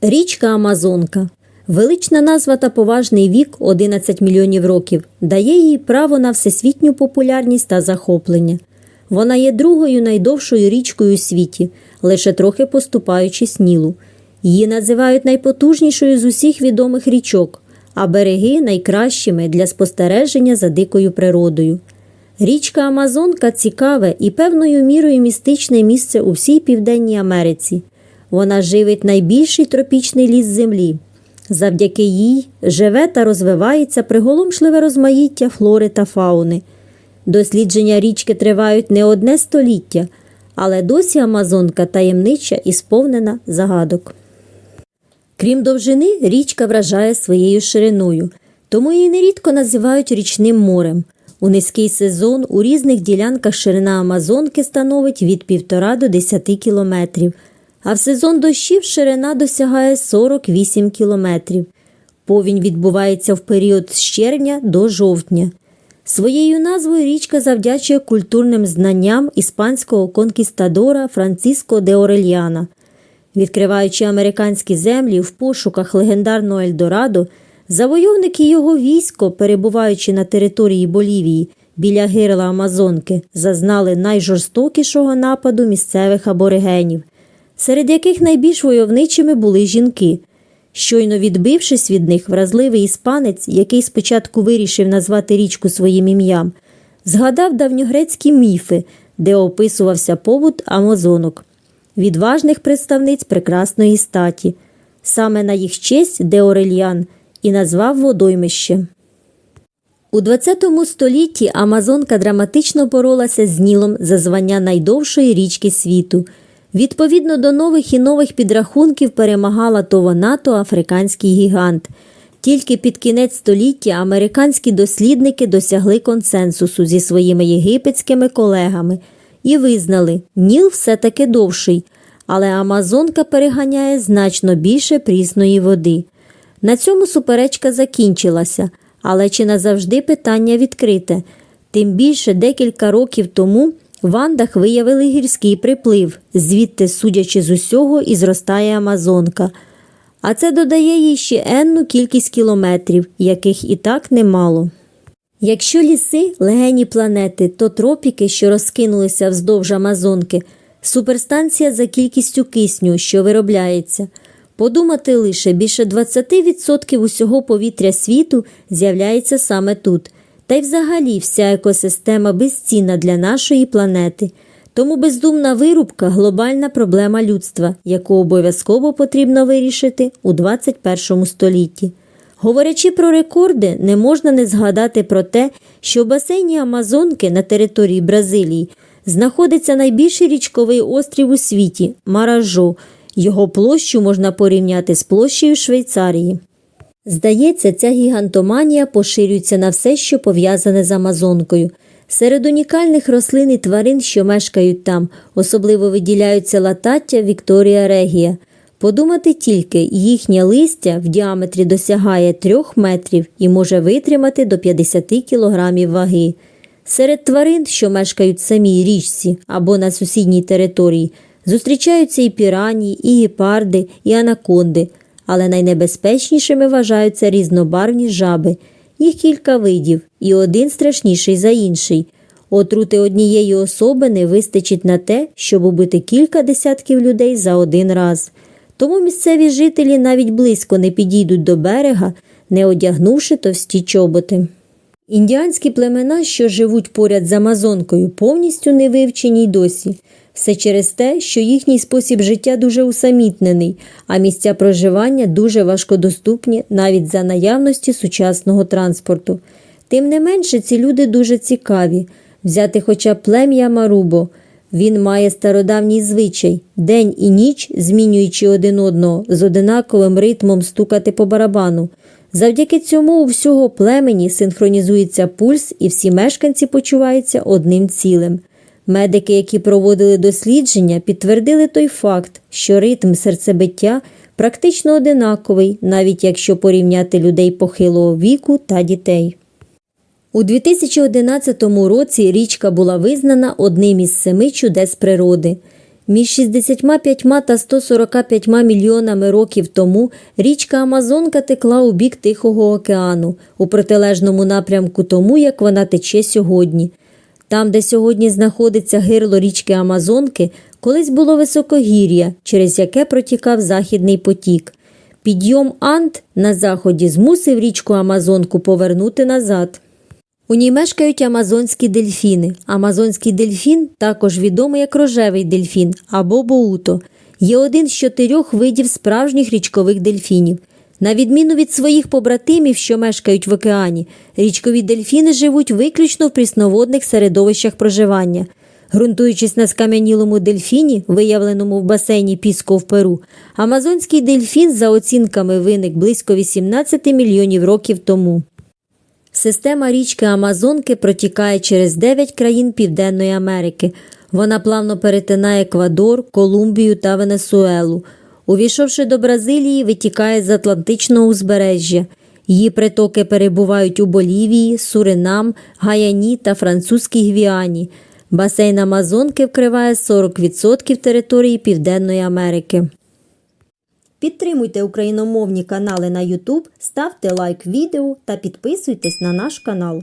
Річка Амазонка. Велична назва та поважний вік 11 мільйонів років дає їй право на всесвітню популярність та захоплення. Вона є другою найдовшою річкою у світі, лише трохи поступаючись Нілу. Її називають найпотужнішою з усіх відомих річок, а береги найкращими для спостереження за дикою природою. Річка Амазонка цікаве і певною мірою містичне місце у всій Південній Америці. Вона живить найбільший тропічний ліс землі. Завдяки їй живе та розвивається приголомшливе розмаїття флори та фауни. Дослідження річки тривають не одне століття, але досі Амазонка таємнича і сповнена загадок. Крім довжини, річка вражає своєю шириною, тому її нерідко називають річним морем. У низький сезон у різних ділянках ширина Амазонки становить від 1,5 до 10 кілометрів, а в сезон дощів ширина досягає 48 кілометрів. Повінь відбувається в період з червня до жовтня. Своєю назвою річка завдячує культурним знанням іспанського конкістадора Франциско де Орельяна. Відкриваючи американські землі в пошуках легендарного Ельдорадо, завойовники його військо, перебуваючи на території Болівії біля гирла Амазонки, зазнали найжорстокішого нападу місцевих аборигенів, серед яких найбільш войовничими були жінки. Щойно відбившись від них, вразливий іспанець, який спочатку вирішив назвати річку своїм ім'ям, згадав давньогрецькі міфи, де описувався побут амазонок, відважних представниць прекрасної статі. Саме на їх честь Деорельян і назвав водоймище. У ХХ столітті Амазонка драматично боролася з Нілом за звання найдовшої річки світу. Відповідно до нових і нових підрахунків перемагала то вона, то африканський гігант. Тільки під кінець століття американські дослідники досягли консенсусу зі своїми єгипетськими колегами і визнали, Ніл все-таки довший, але Амазонка переганяє значно більше прісної води. На цьому суперечка закінчилася, але чи назавжди питання відкрите. Тим більше декілька років тому в Андах виявили гірський приплив, звідти, судячи з усього, і зростає Амазонка. А це додає їй ще енну кількість кілометрів, яких і так немало. Якщо ліси легені планети, то тропіки, що розкинулися вздовж Амазонки, суперстанція за кількістю кисню, що виробляється. Подумати лише більше 20% усього повітря світу з'являється саме тут. Та й взагалі вся екосистема безцінна для нашої планети. Тому бездумна вирубка глобальна проблема людства, яку обов'язково потрібно вирішити у 21 столітті. Говорячи про рекорди, не можна не згадати про те, що в басейні Амазонки на території Бразилії знаходиться найбільший річковий острів у світі Маражо. Його площу можна порівняти з площею Швейцарії. Здається, ця гігантоманія поширюється на все, що пов'язане з Амазонкою. Серед унікальних рослин і тварин, що мешкають там, особливо виділяються латаття Вікторія Регія. Подумати тільки, їхнє листя в діаметрі досягає 3 метрів і може витримати до 50 кілограмів ваги. Серед тварин, що мешкають в самій річці або на сусідній території, зустрічаються і піранії, і гепарди, і анаконди, але найнебезпечнішими вважаються різнобарвні жаби. Їх кілька видів, і один страшніший за інший. Отрути однієї особи не вистачить на те, щоб убити кілька десятків людей за один раз. Тому місцеві жителі навіть близько не підійдуть до берега, не одягнувши товсті чоботи. Індіанські племена, що живуть поряд з Амазонкою, повністю не вивчені й досі. Все через те, що їхній спосіб життя дуже усамітнений, а місця проживання дуже важкодоступні навіть за наявності сучасного транспорту. Тим не менше, ці люди дуже цікаві. Взяти хоча плем'я Марубо. Він має стародавній звичай день і ніч, змінюючи один одного, з одинаковим ритмом стукати по барабану. Завдяки цьому у всього племені синхронізується пульс, і всі мешканці почуваються одним цілим. Медики, які проводили дослідження, підтвердили той факт, що ритм серцебиття практично одинаковий, навіть якщо порівняти людей похилого віку та дітей. У 2011 році річка була визнана одним із семи чудес природи. Між 65 та 145 мільйонами років тому річка Амазонка текла у бік Тихого океану, у протилежному напрямку тому, як вона тече сьогодні. Там, де сьогодні знаходиться гирло річки Амазонки, колись було високогір'я, через яке протікав західний потік. Підйом Ант на заході змусив річку Амазонку повернути назад. У ній мешкають амазонські дельфіни. Амазонський дельфін, також відомий як рожевий дельфін або боуто, є один з чотирьох видів справжніх річкових дельфінів. На відміну від своїх побратимів, що мешкають в океані, річкові дельфіни живуть виключно в прісноводних середовищах проживання. Ґрунтуючись на скам'янілому дельфіні, виявленому в басейні Піско в Перу, амазонський дельфін, за оцінками, виник близько 18 мільйонів років тому. Система річки Амазонки протікає через 9 країн Південної Америки. Вона плавно перетинає Еквадор, Колумбію та Венесуелу. Увійшовши до Бразилії, витікає з Атлантичного узбережжя. Її притоки перебувають у Болівії, Суринам, Гаяні та Французькій Гвіані. Басейн Амазонки вкриває 40% території Південної Америки. Підтримуйте україномовні канали на YouTube, ставте лайк відео та підписуйтесь на наш канал.